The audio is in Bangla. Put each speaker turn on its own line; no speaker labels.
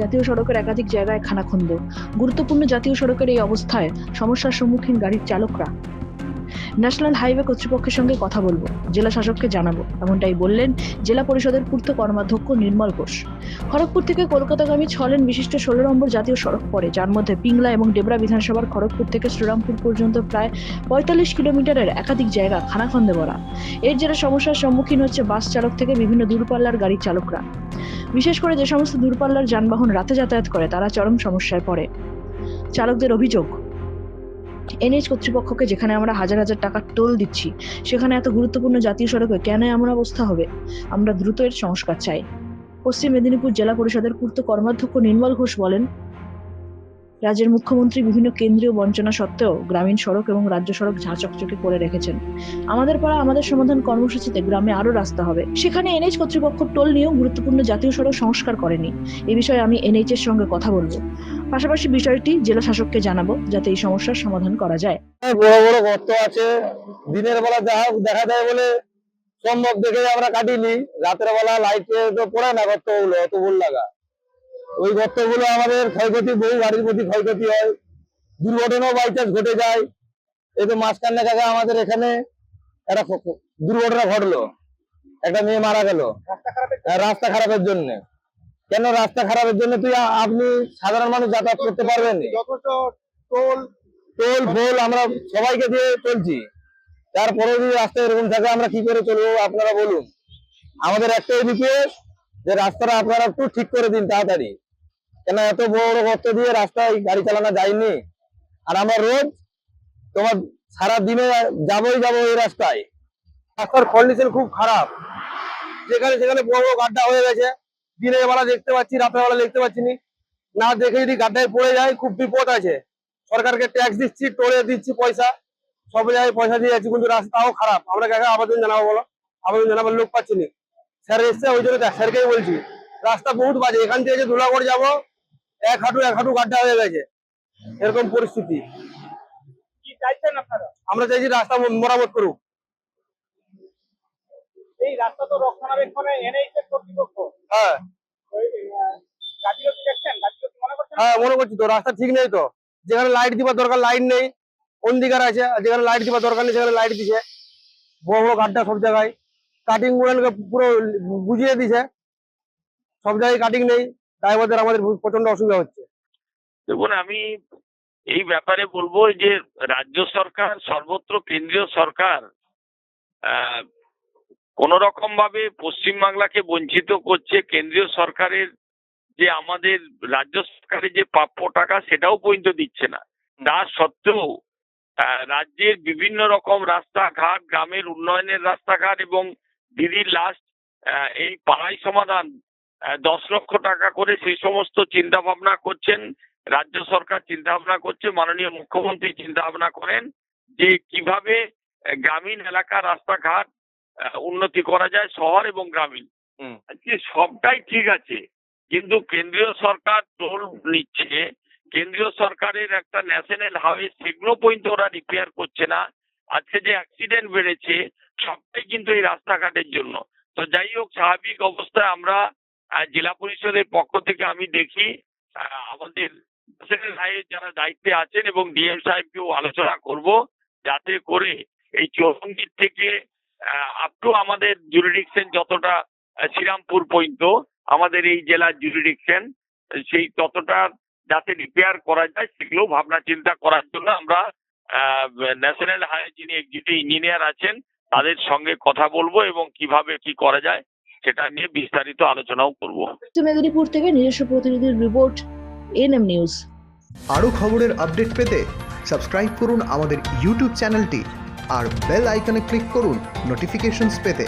জাতীয় সড়কের একাধিক জায়গায় খানাখন্দ। গুরুত্বপূর্ণ জাতীয় সড়কের এই অবস্থায় সমস্যার সম্মুখীন গাড়ির চালকরা। ন্যাশনাল হাইওয়ে কর্তৃপক্ষের সঙ্গে কথা বলব, জেলা শাসককে জানাব, এমনটাই বললেন জেলা পরিষদের পূর্ত কর্মাধ্যক্ষ নির্মল ঘোষ। খড়গপুর থেকে কলকাতাগামী ছ লেন বিশিষ্ট ষোলো নম্বর জাতীয় সড়ক পড়ে, যার মধ্যে পিংলা এবং ডেবরা বিধানসভার খড়গপুর থেকে শ্রীরামপুর পর্যন্ত প্রায় পঁয়তাল্লিশ কিলোমিটারের একাধিক জায়গা খানাখন্দে ভরা। এর জেরে সমস্যার সম্মুখীন হচ্ছে বাস চালক থেকে বিভিন্ন দূরপাল্লার গাড়ির চালকরা। বিশেষ করে যে সমস্ত দূরপাল্লার যানবাহন রাতে যাতায়াত করে, তারা চরম সমস্যায় পড়ে। চালকদের অভিযোগ, এনএইচ কর্তৃপক্ষকে যেখানে আমরা হাজার হাজার টাকার টোল দিচ্ছি, সেখানে এত গুরুত্বপূর্ণ জাতীয় সড়কে কেন এমন অবস্থা হবে? আমরা দ্রুত এর সংস্কার চাই। পশ্চিম মেদিনীপুর জেলা পরিষদের পূর্ত কর্মাধ্যক্ষ নির্মল ঘোষ বলেন রাজ্যের মুখ্যমন্ত্রী বিভিন্ন কেন্দ্রীয় বঞ্চনা সত্ত্বেও গ্রামীণ সড়ক এবং রাজ্য সড়ক ঝাঁ চকচকে করে রেখেছেন। আমাদের পাড়া আমাদের সমাধান কর্মসূচিতে গ্রামে আরও রাস্তা হবে। সেখানে এনএইচ কর্তৃপক্ষ টোল নিয়েও গুরুত্বপূর্ণ জাতীয় সড়ক সংস্কার করেনি। এ বিষয়ে আমি এনএইচ এর সঙ্গে কথা বলব। পাশাপাশি বিষয়টি জেলা শাসককে জানাব, যাতে এই সমস্যার সমাধান করা যায়।
বড় বড় গর্ত আছে। দিনের বেলা দেখা দেখা যায় বলে সম্ভব দেখে আমরা কাটিনি। রাতের বেলা লাইটে পড়ে না গর্তগুলো, অত ভুল লাগা। ওই গর্তগুলো আমাদের ক্ষয়ক্ষতি বহু গাড়ির প্রতি ক্ষয়ক্ষতি হয়। দুর্ঘটনাও বাই চান্স ঘটে যায়। এই তো মাঝখানে জায়গা আমাদের এখানে একটা দুর্ঘটনা ঘটলো। একটা মেয়ে মারা গেল। রাস্তা খারাপের জন্য? কেন রাস্তা খারাপের জন্য? তুই আপনি সাধারণ মানুষ যাতায়াত করতে পারবেন
টোল।
টোল ফোল আমরা সবাইকে দিয়ে চলছি। তারপরে যদি রাস্তা এরকম থাকে আমরা কি করে চলবো আপনারা বলুন। আমাদের একটাই রিকোয়েস্ট যে রাস্তাটা আপনারা একটু ঠিক করে দিন তাড়াতাড়ি। কেন এত বড় গর্ত দিয়ে রাস্তায় গাড়ি চালানো যায়নি? আর আমরা রোজ তোমার সারা দিনে যাবোই যাব এই রাস্তায়। রাস্তার কন্ডিশন খুব খারাপ। যেখানে সেখানে বড় বড় গাড্ডা হয়ে গেছে। দিনের বেলা দেখতে পাচ্ছি, রাতের বেলা দেখতে পাচ্ছি নি। দেখে যদি গাড্ডায় পড়ে যায়, খুব বিপদ আছে। সরকারকে ট্যাক্স দিচ্ছি টোলে দিচ্ছি পয়সা। সব জায়গায় পয়সা দিয়ে যাচ্ছি, কিন্তু রাস্তাও খারাপ। আমরা কাকে আবেদন জানাব বলো? আবেদন জানাবার লোক পাচ্ছি না। স্যার এসছে, ওই জন্য স্যারকেই বলছি। রাস্তা বহুত বাজে, এখান থেকে যে ধুলাগড় যাব এক হাঁটু এক হাঁটু গাড্ডা হয়ে গেছে। এরকম পরিস্থিতি। আমরা চাইছি রাস্তা মরামত করুক।
এই রাস্তা তো রক্ষণাবেক্ষণে এনেই কর্তৃপক্ষ।
হ্যাঁ। হ্যাঁ মনে করছি তো রাস্তা ঠিক নেই তো। যেখানে লাইট দিবার দরকার লাইট নেই। অন্ধিকার আছে আর যেখানে লাইট দিবার দরকার নেই সেখানে লাইট দিছে। বড় বড় গাড্ডা সব জায়গায়। কাটিং গুলোকে পুরো বুঝিয়ে দিছে। সব জায়গায় কাটিং নেই। তাই আমাদের আমাদের প্রচণ্ড অসুবিধা হচ্ছে।
দেখুন, আমি এই ব্যাপারে বলব যে, রাজ্য সরকার, সর্বত্র কেন্দ্রীয় সরকার কোন রকম ভাবে পশ্চিমবাংলাকে বঞ্চিত করছে। কেন্দ্রীয় সরকারের যে আমাদের, রাজ্য সরকারের যে প্রাপ্য টাকা, সেটাও পর্যন্ত দিচ্ছে না। তা সত্ত্বেও রাজ্যের বিভিন্ন রকম রাস্তাঘাট, গ্রামের উন্নয়নের রাস্তাঘাট এবং দিদির লাস্ট এই পাড়াই সমাধান দশ লক্ষ টাকা করে সেই সমস্ত চিন্তা ভাবনা করছেন রাজ্য সরকার চিন্তা ভাবনা করছে মাননীয় মুখ্যমন্ত্রী চিন্তা ভাবনা করেন যে কীভাবে গ্রামীণ এলাকা রাস্তাঘাট উন্নতি করা যায় শহর এবং গ্রামীণ। আজকে সবটাই ঠিক আছে কিন্তু কেন্দ্রীয় সরকার টোল নিচ্ছে কেন্দ্রীয় সরকারের একটা ন্যাশনাল হাইওয়ে সেগুলো পর্যন্ত ওরা রিপেয়ার করছে না আজকে যে অ্যাক্সিডেন্ট বেড়েছে সবটাই কিন্তু এই রাস্তাঘাটের জন্য তো যাই হোক স্বাভাবিক অবস্থায় আমরা জেলা পরিষদের পক্ষ থেকে আমি দেখি আমাদের যারা দায়িত্বে আছেন এবং ডিএম সাহেবকেও আলোচনা করব যাতে করে এই চৌরঙ্গীর থেকে আপ টু আমাদের জুরিডিকশন যতটা শ্রীরামপুর পর্যন্ত, আমাদের এই জেলার জুরিডিকশন সেই ততটা যাতে রিপেয়ার করা যায় সেগুলো ভাবনা চিন্তা করার জন্য আমরা ন্যাশনাল হাইওয়ে যিনি এক্সিকিউটিভ ইঞ্জিনিয়ার আছেন, তাদের সঙ্গে কথা বলব এবং কীভাবে কি করা যায়। সেটা নিয়ে বিস্তারিত আলোচনাও করব।
মেদিনীপুর থেকে নিজস্ব প্রতিনিধির রিপোর্ট এনএম নিউজ
আরও খবরের আপডেট পেতে সাবস্ক্রাইব করুন আমাদের ইউটিউব চ্যানেলটি আর বেল আইকনে ক্লিক করুন নোটিফিকেশনস পেতে।